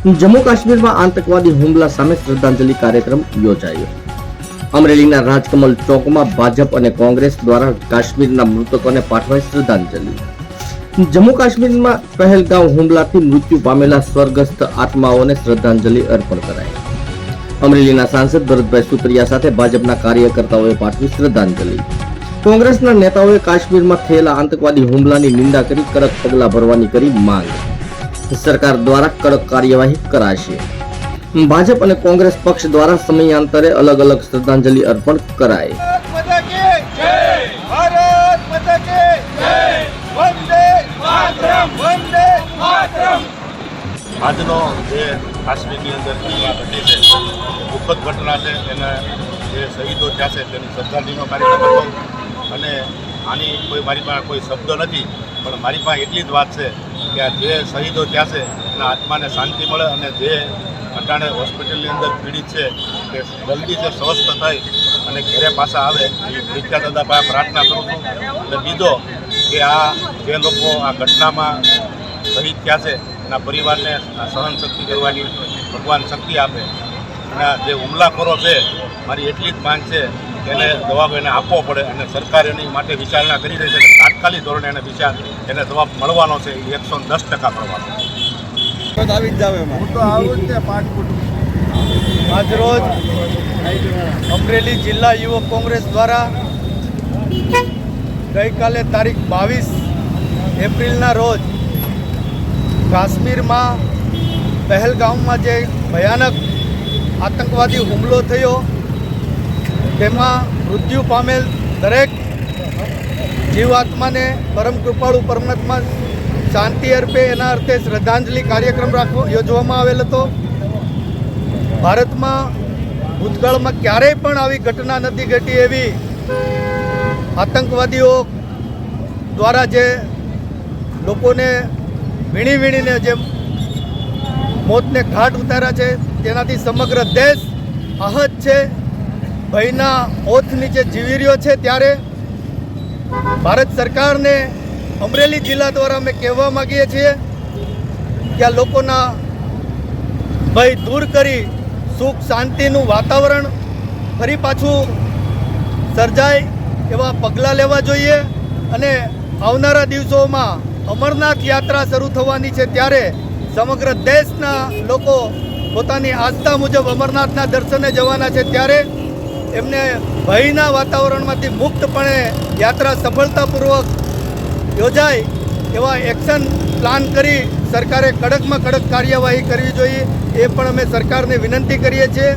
જમ્મુ કાશ્મીરમાં આતંકવાદી હુમલા સામે શ્રદ્ધાંજલિ કાર્યક્રમ યોજાયો. અમરેલીના રાજકમલ ચોકમાં ભાજપ અને કોંગ્રેસ દ્વારા કાશ્મીરના મૃતકોને પાઠવાઈ શ્રદ્ધાંજલિ. જમ્મુ કાશ્મીરમાં પહેલગાંવ હુમલાથી મૃત્યુ પામેલા સ્વર્ગસ્થ આત્માઓને શ્રદ્ધાંજલિ અર્પણ કરાઈ. અમરેલીના સાંસદ ભરતભાઈ સુતરિયા સાથે ભાજપના કાર્યકર્તાઓએ પાઠવી શ્રદ્ધાંજલિ. કોંગ્રેસના નેતાઓએ કાશ્મીરમાં થયેલા આતંકવાદી હુમલાની નિંદા કરી, કડક પગલાં ભરવાની કરી માંગ. સરકાર દ્વારા કડક કાર્યવાહી કરાશે. ભાજપ અને કોંગ્રેસ પક્ષ દ્વારા સમયાંતરે અલગ અલગ શ્રદ્ધાંજલિ અર્પણ કરાય આજનો જે કાશ્મીરની અંદર ઘટની છે દુઃખદ ઘટના છે એના જે શહીદો થયા છે તેની શ્રદ્ધાંજલિનો કાર્યક્રમ હતો. અને આની કોઈ મારી પાસે કોઈ શબ્દ નથી પણ મારી પાસે એટલી જ વાત છે કે આ જે શહીદો થયા છે, એના આત્માને શાંતિ મળે અને જે અટાણે હોસ્પિટલની અંદર પીડિત છે, તે જલ્દી જે સ્વસ્થ થાય અને ઘરે પાછા આવે, એ વિખ્યાત દાદા પાસે પ્રાર્થના કરું છું. અને બીજો કે આ જે લોકો આ ઘટનામાં શહીદ થયા છે, એના પરિવારને સહન શક્તિ કરવાની ભગવાન શક્તિ આપે. અને જે હુમલાખોરો છે, મારી એટલી જ માંગ છે એને જવાબ એને આપવો પડે અને સરકાર એની માટે વિચારણા કરી રહી છે કે તાત્કાલિક ધોરણે એને વિચાર એને જવાબ મળવાનો છે એ એકસો દસ ટકા મળવાનો આવી જ જાવ એમાં. હું તો આવું જ ને પાંચ ફૂટ આજરોજ અમરેલી જિલ્લા યુવક કોંગ્રેસ દ્વારા ગઈકાલે તારીખ બાવીસ એપ્રિલના રોજ કાશ્મીરમાં પહેલગામમાં જે ભયાનક આતંકવાદી હુમલો થયો તેમાં મૃત્યુ પામેલ દરેક જીવાત્માને પરમ કૃપાળુ પરમાત્મા શાંતિ અર્પે. એના અર્થે શ્રદ્ધાંજલિ કાર્યક્રમ રાખવો, યોજવામાં આવેલ હતો. ભારતમાં ભૂતકાળમાં ક્યારેય પણ આવી ઘટના નથી ઘટી એવી આતંકવાદીઓ દ્વારા જે લોકોને વીણી વીણીને જે મોતને ઘાટ ઉતાર્યા છે, તેનાથી સમગ્ર દેશ આહત છે. ભયના ઓથ નીચે જીવી રહ્યો છે ત્યારે ભારત સરકારને અમરેલી જિલ્લા દ્વારા અમે કહેવા માગીએ છીએ કે આ લોકોના ભય દૂર કરી સુખ શાંતિનું વાતાવરણ ફરી પાછું સર્જાય એવા પગલાં લેવા જોઈએ અને આવનારા દિવસોમાં અમરનાથ યાત્રા શરૂ થવાની છે ત્યારે સમગ્ર દેશના લોકો પોતાની આસ્થા મુજબ અમરનાથના દર્શને જવાના છે ત્યારે એમને ભયના વાતાવરણમાંથી મુક્તપણે યાત્રા સફળતાપૂર્વક યોજાય એવા એક્શન પ્લાન કરી સરકારે કડકમાં કડક કાર્યવાહી કરવી જોઈએ એ પણ અમે સરકારને વિનંતી કરીએ છીએ.